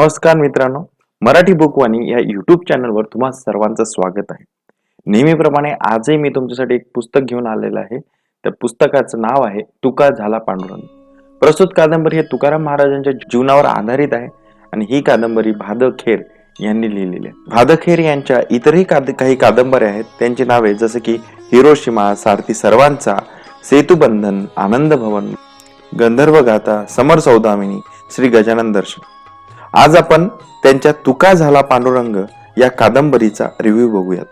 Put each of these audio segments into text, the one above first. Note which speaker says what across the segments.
Speaker 1: नमस्कार मित्रांनो मराठी बुकवाणी या युट्यूब चॅनलवर तुम्हा सर्वांचं स्वागत आहे. नेहमीप्रमाणे आजही मी तुमच्यासाठी एक पुस्तक घेऊन आलेलं आहे. त्या पुस्तकाचं नाव आहे तुका झाला पांडुरंग. प्रस्तुत कादंबरी हे तुकाराम महाराजांच्या जीवनावर आधारित आहे आणि ही कादंबरी भादखेर यांनी लिहिलेली आहे. भादखेर यांच्या इतरही काद काही कादंबऱ्या आहेत त्यांची नावे जसे की हिरोशिमा सारथी सर्वांचा सेतुबंधन आनंद भवन गंधर्व गाथा समर सौदामिनी श्री गजानन दर्शन. आज आपण त्यांच्या तुका झाला पांडुरंग या कादंबरीचा रिव्ह्यू बघूयात.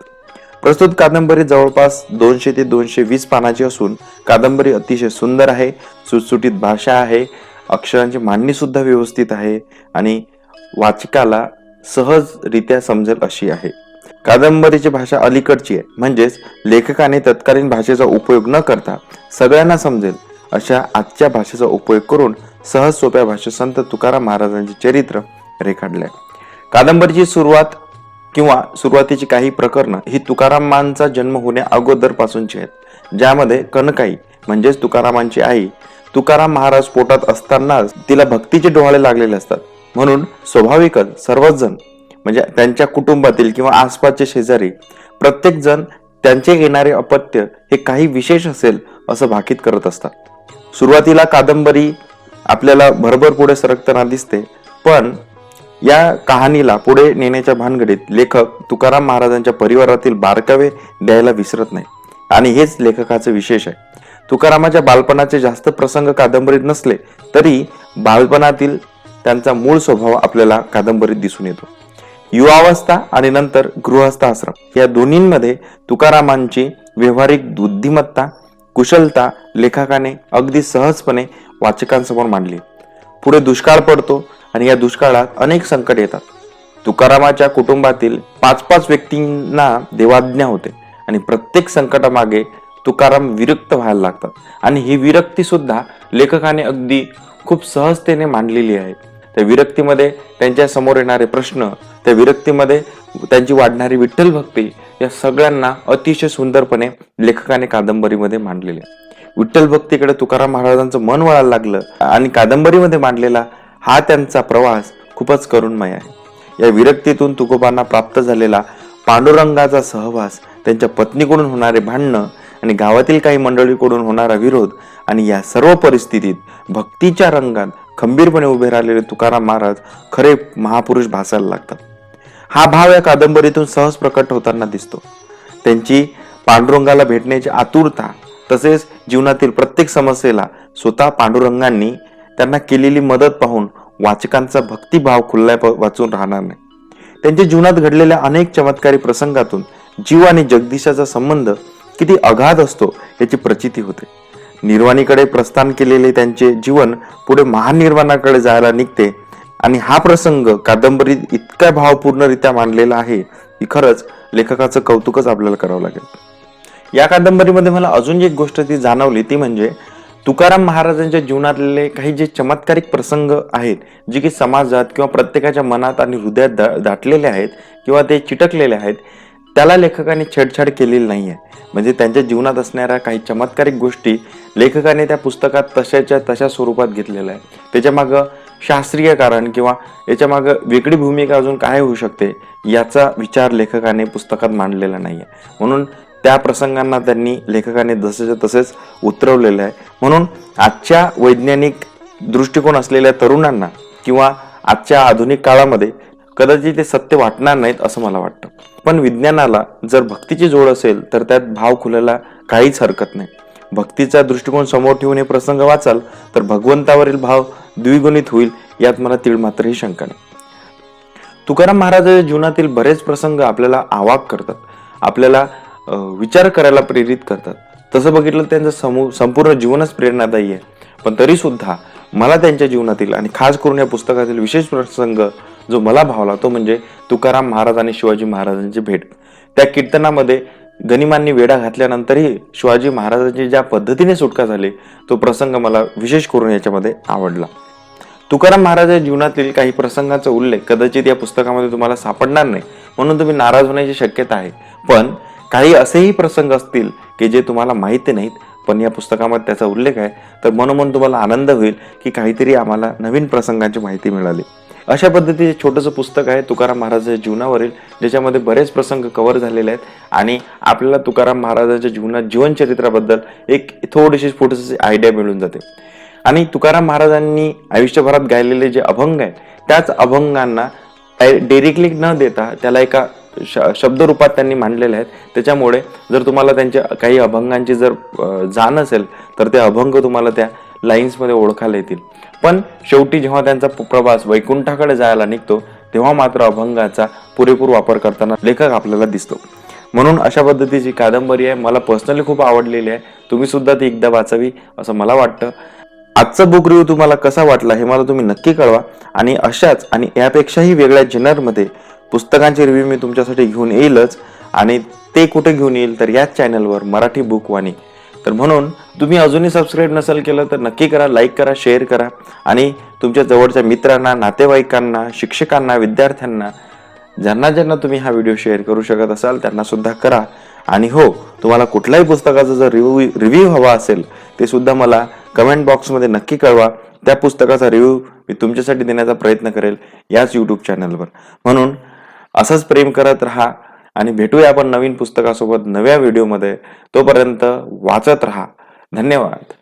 Speaker 1: प्रस्तुत कादंबरी जवळपास दोनशे ते दोनशे वीस पानाची असून कादंबरी अतिशय सुंदर आहे सुटसुटीत भाषा आहे अक्षरांची मांडणी सुद्धा व्यवस्थित आहे आणि वाचकाला सहजरित्या समजेल अशी आहे. कादंबरीची भाषा अलीकडची आहे म्हणजेच लेखकाने तत्कालीन भाषेचा उपयोग न करता सगळ्यांना समजेल अशा आजच्या भाषेचा उपयोग करून सहज सोप्या भाषेत संत तुकाराम महाराजांचे चरित्र रेखाटले. कादंबरीची सुरुवात किंवा सुरुवातीची काही प्रकरणं ही तुकारामांचा जन्म होण्या अगोदरपासूनची आहेत. ज्यामध्ये कनकाई म्हणजेच तुकारामांची आई तुकाराम महाराज पोटात असतानाच तिला भक्तीचे डोहाळे लागलेले असतात. म्हणून स्वाभाविकच सर्वच जण म्हणजे त्यांच्या कुटुंबातील किंवा आसपासचे शेजारी प्रत्येक जण त्यांचे येणारे अपत्य हे काही विशेष असेल असं भाकीत करत असतात. सुरुवातीला कादंबरी आपल्याला भरभर पुढे सरकताना दिसते. पण या कहाणीला पुढे नेण्याच्या भानगडीत लेखक तुकाराम महाराजांच्या परिवारातील बारकावे द्यायला विसरत नाही. आणि हेच लेखकाचं विशेष आहे. तुकारामाच्या बालपणाचे जास्त प्रसंग कादंबरीत नसले तरी बालपणातील त्यांचा मूळ स्वभाव आपल्याला कादंबरीत दिसून येतो. युवावस्था आणि नंतर गृहस्थ आश्रम या दोन्हींमध्ये तुकारामांची व्यवहारिक बुद्धिमत्ता कुशलता लेखकाने अगदी सहजपणे वाचकांसमोर मांडली. पुढे दुष्काळ पडतो आणि या दुष्काळात अनेक संकट येतात. तुकारामाच्या कुटुंबातील पाच पाच व्यक्तींना देवाज्ञा होते आणि प्रत्येक संकटामागे तुकाराम विरक्त व्हायला लागतात. आणि ही विरक्ती सुद्धा लेखकाने अगदी खूप सहजतेने मांडलेली आहे. त्या विरक्तीमध्ये त्यांच्यासमोर येणारे प्रश्न त्या विरक्तीमध्ये त्यांची वाढणारी विठ्ठल भक्ती या सगळ्यांना अतिशय सुंदरपणे लेखकाने कादंबरीमध्ये मांडलेले. विठ्ठल भक्तीकडे तुकाराम महाराजांचं मन वळायला लागलं आणि कादंबरीमध्ये मांडलेला हा त्यांचा प्रवास खूपच करुणमय आहे. या विरक्तीतून तुकोबांना प्राप्त झालेला पांडुरंगाचा सहवास त्यांच्या पत्नीकडून होणारे भांडणं आणि गावातील काही मंडळीकडून होणारा विरोध आणि या सर्व परिस्थितीत भक्तीच्या रंगात खंबीरपणे उभे राहिलेले तुकाराम महाराज खरे महापुरुष भासायला लागतात. हा भाव या कादंबरीतून सहज प्रकट होताना दिसतो. त्यांची पांडुरंगाला भेटण्याची आतुरता तसेच जीवनातील प्रत्येक समस्येला स्वतः पांडुरंगांनी त्यांना केलेली मदत पाहून वाचकांचा भक्तिभाव खुल्ला वाचून राहणार नाही. त्यांच्या जीवनात घडलेल्या अनेक चमत्कारी प्रसंगातून जीव आणि जगदीशाचा संबंध किती अगाध असतो याची प्रचिती होते. निर्वाणीकडे प्रस्थान केलेले त्यांचे जीवन पुढे महानिर्वाणाकडे जायला निघते आणि हा प्रसंग कादंबरीत इतक्या भावपूर्णरित्या मांडलेला आहे की खरंच लेखकाचं कौतुकच आपल्याला करावं लागेल. या कादंबरीमध्ये मला अजून एक गोष्ट ती जाणवली ती म्हणजे तुकाराम महाराजांच्या जीवनातले काही जे चमत्कारिक प्रसंग आहेत जे की समाजात किंवा प्रत्येकाच्या मनात आणि हृदयात दा दाटलेले आहेत किंवा ते चिटकलेले आहेत त्याला लेखकाने छेडछाड केलेली नाही आहे म्हणजे त्यांच्या जीवनात असणाऱ्या काही चमत्कारिक गोष्टी लेखकाने त्या पुस्तकात तशाच्या तशा स्वरूपात घेतलेल्या आहे त्याच्यामागं शास्त्रीय कारण किंवा याच्यामागं वेगळी भूमिका अजून काय होऊ शकते याचा विचार लेखकाने पुस्तकात मांडलेला नाही आहे म्हणून त्या प्रसंगांना त्यांनी लेखकाने जसेच्या तसेच उतरवलेलं आहे. म्हणून आजच्या वैज्ञानिक दृष्टिकोन असलेल्या तरुणांना किंवा आजच्या आधुनिक काळामध्ये कदाचित ते सत्य वाटणार नाहीत असं मला वाटतं. पण विज्ञानाला जर भक्तीची जोड असेल तर त्यात भाव खुलायला काहीच हरकत नाही. भक्तीचा दृष्टिकोन समोर ठेवून हे प्रसंग वाचाल तर भगवंतावरील भाव द्विगुणित होईल यात मला तीळ मात्रही शंका नाही. तुकाराम महाराजांच्या जीवनातील बरेच प्रसंग आपल्याला आवाक करतात आपल्याला विचार करायला प्रेरित करतात. तसं बघितलं तर त्यांचं समू संपूर्ण जीवनच प्रेरणादायी आहे. पण तरी सुद्धा मला त्यांच्या जीवनातील आणि खास करून या पुस्तकातील विशेष प्रसंग जो मला भावला तो म्हणजे तुकाराम महाराज आणि शिवाजी महाराजांची भेट. त्या कीर्तनामध्ये गनिमांनी वेढा घातल्यानंतरही शिवाजी महाराजांची ज्या पद्धतीने सुटका झाली तो प्रसंग मला विशेष करून याच्यामध्ये आवडला. तुकाराम महाराजांच्या जीवनातील काही प्रसंगाचा उल्लेख कदाचित या पुस्तकामध्ये तुम्हाला सापडणार नाही म्हणून तुम्ही नाराज होण्याची शक्यता आहे. पण काही असेही प्रसंग असतील की जे तुम्हाला माहिती नाहीत पण या पुस्तकामध्ये त्याचा उल्लेख आहे तर मनोमन तुम्हाला आनंद होईल की काहीतरी आम्हाला नवीन प्रसंगांची माहिती मिळाली. अशा पद्धतीचे छोटंसं पुस्तक आहे तुकाराम महाराजांच्या जीवनावरील ज्याच्यामध्ये बरेच प्रसंग कव्हर झालेले आहेत. आणि आपल्याला तुकाराम महाराजांच्या जीवनात जीवनचरित्राबद्दल एक थोडीशी छोटीशी आयडिया मिळून जाते. आणि तुकाराम महाराजांनी आयुष्यभरात गायलेले जे अभंग आहेत त्याच अभंगांना डिरेक्टली न देता त्याला एका श शब्दरूपात त्यांनी मांडलेले आहेत. त्याच्यामुळे जर तुम्हाला त्यांच्या काही अभंगांची जर जाण असेल तर ते अभंग तुम्हाला त्या लाईन्समध्ये ओळखायला येतील. पण शेवटी जेव्हा त्यांचा प्रवास वैकुंठाकडे जायला निघतो तेव्हा मात्र अभंगाचा पुरेपूर वापर करताना लेखक आपल्याला दिसतो. म्हणून अशा पद्धतीची कादंबरी आहे. मला पर्सनली खूप आवडलेली आहे. तुम्ही सुद्धा ती एकदा वाचावी असं मला वाटतं. आजचा बुक रिव्ह्यू तुम्हाला कसा वाटला हे मला तुम्ही नक्की कळवा. आणि अशाच आणि यापेक्षाही वेगळ्या जनरमध्ये पुस्तकांचे रिव्ह्यू मी तुमच्यासाठी घेऊन येईलच. आणि ते कुठे घेऊन येईल तर याच चॅनलवर मराठी बुकवाणी तर म्हणून तुम्ही अजूनही सबस्क्राईब नसेल केलं तर नक्की करा लाईक करा शेअर करा. आणि तुमच्या जवळच्या मित्रांना नातेवाईकांना शिक्षकांना विद्यार्थ्यांना ज्यांना ज्यांना तुम्ही हा व्हिडिओ शेअर करू शकत असाल त्यांना सुद्धा करा. आणि हो तुम्हाला कुठल्याही पुस्तकाचा जर रिव्ह्यू रिव्ह्यू हवा असेल ते सुद्धा मला कमेंट बॉक्समध्ये नक्की कळवा. त्या पुस्तकाचा रिव्ह्यू मी तुमच्यासाठी देण्याचा प्रयत्न करेल याच यूट्यूब चॅनलवर म्हणून असंच प्रेम करत राहा. आणि भेटूया आपण नवीन पुस्तकासोबत नव्या व्हिडिओमध्ये. तोपर्यंत वाचत राहा. धन्यवाद.